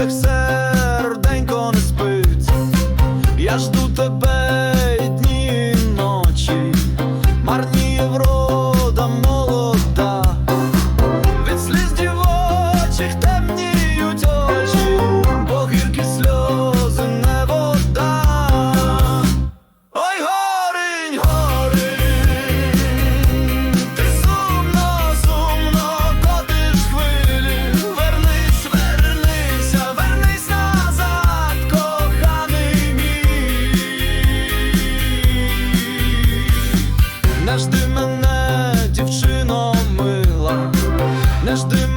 грудях серденько Не жди мене, дівчино мила, не жди